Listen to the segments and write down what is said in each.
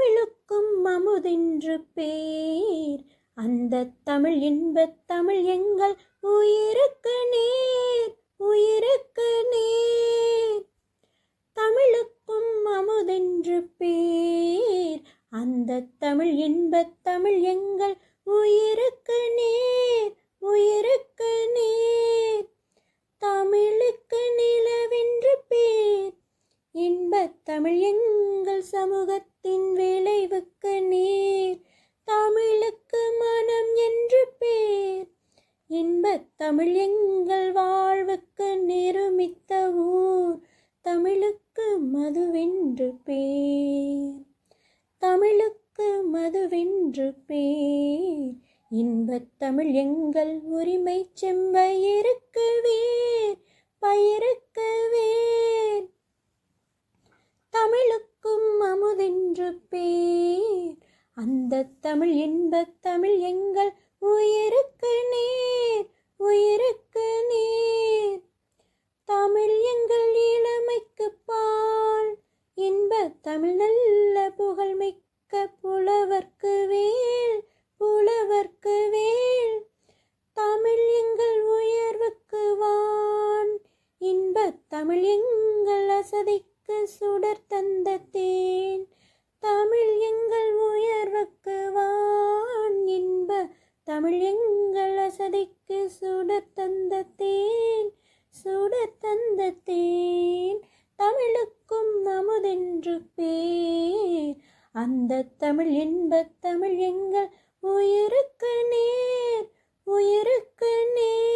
தமிழுக்கும் அமுதென்று பேர். அந்த தமிழ் இன்பத் தமிழ் எங்கள் உயிருக்கு நேர் உயிருக்கு நேர். தமிழுக்கும் அமுதென்று பேர். அந்த தமிழ் இன்பத் தமிழ் எங்கள் உயிருக்கு நேர் உயிருக்கு நேர். தமிழுக்கு நிலவென்று பேர். இன்பத் தமிழ் சமூகத்தின் விளைவுக்கு நீர். தமிழுக்கு மனம் என்று பேர். இன்பத் தமிழ் எங்கள் வாழ்வுக்கு நிருமித்த ஊர். தமிழுக்கு மதுவென்று பேர். தமிழுக்கு மதுவென்று பேர். இன்பத் தமிழ் எங்கள் உரிமை செம்பையிருக்குவே அமுதென்று அந்த தமிழ் இன்பத் தமிழ் எங்கள் உயிருக்கு நீர் உயிருக்கு நீர். தமிழ் எங்கள் இளமைக்கு பால் இன்ப தமிழ் நல்ல புகழ்மிக்க புலவர்க்கு வேல் புலவர்க்கு வேல். தமிழ் எங்கள் உயர்வுக்கு வான் இன்ப தமிழ் எங்கள் அசதிக்கு சுடர் தந்த தேன். தமிழ் எங்கள் உயர்வுக்கு வான் இன்ப தமிழ் எங்கள் அசதிக்கு சுட தந்த தேன் சுட தந்த தேன் தமிழுக்கும் அமுதென்று பேர். அந்த தமிழ் இன்ப தமிழ் எங்கள் உயிருக்கு நேர் உயிருக்கு நேர்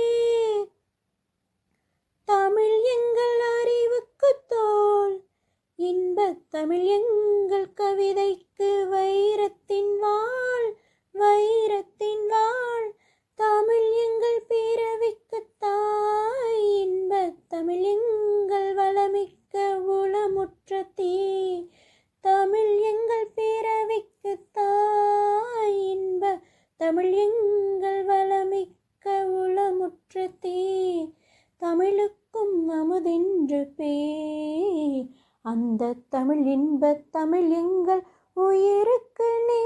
இன்பத் தமிழ் எங்கள் கவிதைக்கு வைரத்தின் வாழ் வைரத்தின் வாழ் தமிழ் எங்கள் பிறவிக்கு தாய் இன்ப தமிழ் எங்கள் வளமிக்க உளமுற்ற தீ. தமிழ் எங்கள் பிறவிக்கு தாய் இன்ப தமிழ் எங்கள் வளமிக்க உளமுற்ற தீ. தமிழுக்கும் அமுதென்று பேர் அந்த தமிழ் இன்பத் தமிழ் எங்கள் உயிருக்கு நீ